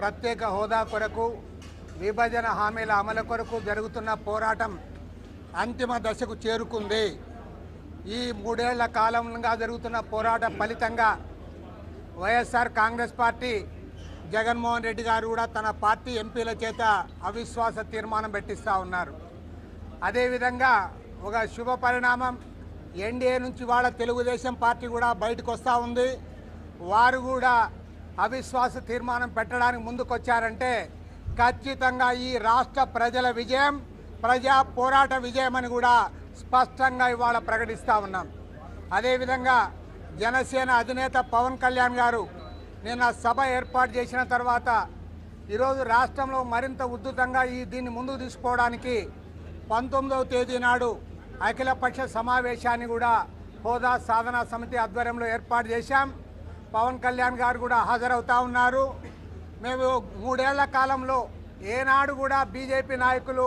ప్రత్యేక హోదా కొరకు విభజన హామీల అమలు కొరకు జరుగుతున్న పోరాటం అంతిమ దశకు చేరుకుంది. ఈ మూడేళ్ళ కాలంగా జరుగుతున్న పోరాట ఫలితంగా వైఎస్ఆర్ కాంగ్రెస్ పార్టీ జగన్మోహన్ రెడ్డి గారు కూడా తన పార్టీ ఎంపీల చేత అవిశ్వాస తీర్మానం పెట్టిస్తూ ఉన్నారు. అదేవిధంగా ఒక శుభ పరిణామం ఎన్డీఏ నుంచి వాళ్ళ తెలుగుదేశం పార్టీ కూడా బయటకు వస్తూ ఉంది. వారు కూడా అవిశ్వాస తీర్మానం పెట్టడానికి ముందుకొచ్చారంటే ఖచ్చితంగా ఈ రాష్ట్ర ప్రజల విజయం ప్రజా పోరాట విజయం అని కూడా స్పష్టంగా ఇవాళ ప్రకటిస్తూ ఉన్నాం. అదేవిధంగా జనసేన అధినేత పవన్ కళ్యాణ్ గారు నిన్న సభ ఏర్పాటు చేసిన తర్వాత ఈరోజు రాష్ట్రంలో మరింత ఉద్ధృతంగా ఈ దీన్ని ముందుకు తీసుకోవడానికి పంతొమ్మిదవ తేదీ నాడు అఖిలపక్ష సమావేశాన్ని కూడా హోదా సాధనా సమితి ఆధ్వర్యంలో ఏర్పాటు చేశాం. పవన్ కళ్యాణ్ గారు కూడా హాజరవుతా ఉన్నారు. మేము మూడేళ్ళ కాలంలో ఏనాడు కూడా బీజేపీ నాయకులు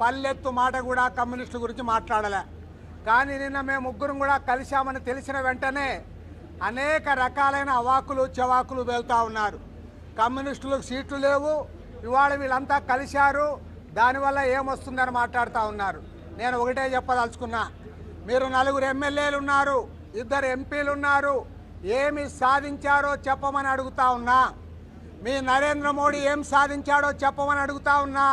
పల్లెత్తు మాట కూడా కమ్యూనిస్టు గురించి మాట్లాడలే. కానీ నిన్న మేము ముగ్గురం కూడా కలిశామని తెలిసిన వెంటనే అనేక రకాలైన అవాకులు చవాకులు వెళ్తూ ఉన్నారు. కమ్యూనిస్టులకు సీట్లు లేవు. ఇవాళ వీళ్ళంతా కలిశారు. దానివల్ల ఏమొస్తుందని మాట్లాడుతూ ఉన్నారు. నేను ఒకటే చెప్పదలుచుకున్నా. మీరు నలుగురు ఎమ్మెల్యేలు ఉన్నారు ఇద్దరు ఎంపీలు ఉన్నారు ఏమి సాధించారో చెప్పమని అడుగుతా ఉన్నా. మీ నరేంద్ర మోడీ ఏం సాధించాడో చెప్పమని అడుగుతా ఉన్నా.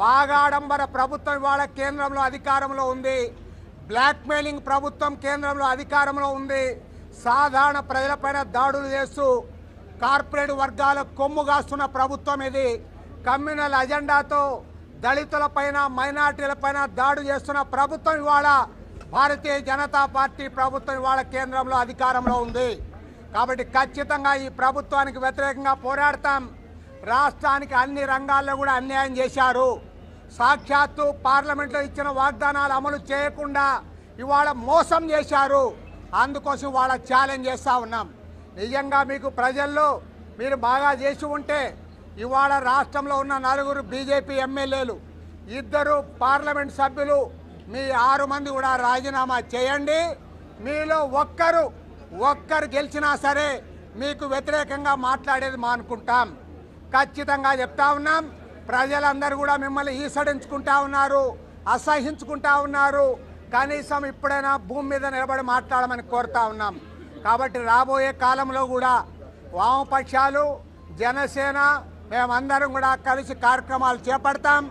వాగాడంబర ప్రభుత్వం ఇవాళ కేంద్రంలో అధికారంలో ఉంది. బ్లాక్మెయిలింగ్ ప్రభుత్వం కేంద్రంలో అధికారంలో ఉంది. సాధారణ ప్రజలపైన దాడులు చేస్తూ కార్పొరేట్ వర్గాల కొమ్ము కాస్తున్న ప్రభుత్వం ఇది. కమ్యూనల్ అజెండాతో దళితులపైన మైనార్టీలపైన దాడు చేస్తున్న ప్రభుత్వం ఇవాళ భారతీయ జనతా పార్టీ ప్రభుత్వం ఇవాళ కేంద్రంలో అధికారంలో ఉంది. కాబట్టి ఖచ్చితంగా ఈ ప్రభుత్వానికి వ్యతిరేకంగా పోరాడతాం. రాష్ట్రానికి అన్ని రంగాల్లో కూడా అన్యాయం చేశారు. సాక్షాత్తు పార్లమెంట్లో ఇచ్చిన వాగ్దానాలు అమలు చేయకుండా ఇవాళ మోసం చేశారు. అందుకోసం వాళ్ళ ఛాలెంజ్ చేస్తూ ఉన్నాం. నిజంగా మీకు ప్రజల్లో మీరు బాగా చేసి ఉంటే ఇవాళ రాష్ట్రంలో ఉన్న నలుగురు బీజేపీ ఎమ్మెల్యేలు ఇద్దరు పార్లమెంట్ సభ్యులు మీ ఆరు మంది కూడా రాజీనామా చేయండి. మీలో ఒక్కరు ఒక్కరు గెలిచినా సరే మీకు వ్యతిరేకంగా మాట్లాడేది మానుకుంటాం ఖచ్చితంగా చెప్తా ఉన్నాం. ప్రజలందరూ కూడా మిమ్మల్ని ఈసడించుకుంటా ఉన్నారు అసహించుకుంటా ఉన్నారు. కనీసం ఇప్పుడైనా భూమి మీద నిలబడి మాట్లాడమని కోరుతా ఉన్నాం. కాబట్టి రాబోయే కాలంలో కూడా వామపక్షాలు జనసేన మేమందరం కూడా కలిసి కార్యక్రమాలు చేపడతాం.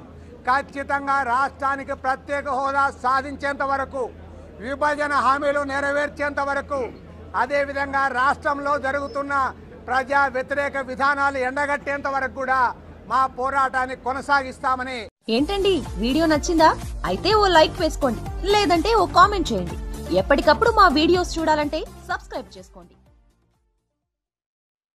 ఖచ్చితంగా రాష్ట్రానికి ప్రత్యేక హోదా సాధించేంత వరకు విభజన హామీలు నెరవేర్చేంత వరకు అదేవిధంగా రాష్ట్రంలో జరుగుతున్న ప్రజా వ్యతిరేక విధానాలు ఎండగట్టేంత వరకు కూడా మా పోరాటాన్ని కొనసాగిస్తామని. ఏంటండి? వీడియో నచ్చిందా? అయితే ఓ లైక్ వేసుకోండి లేదంటే ఓ కామెంట్ చేయండి. ఎప్పటికప్పుడు మా వీడియోస్ చూడాలంటే సబ్స్క్రైబ్ చేసుకోండి.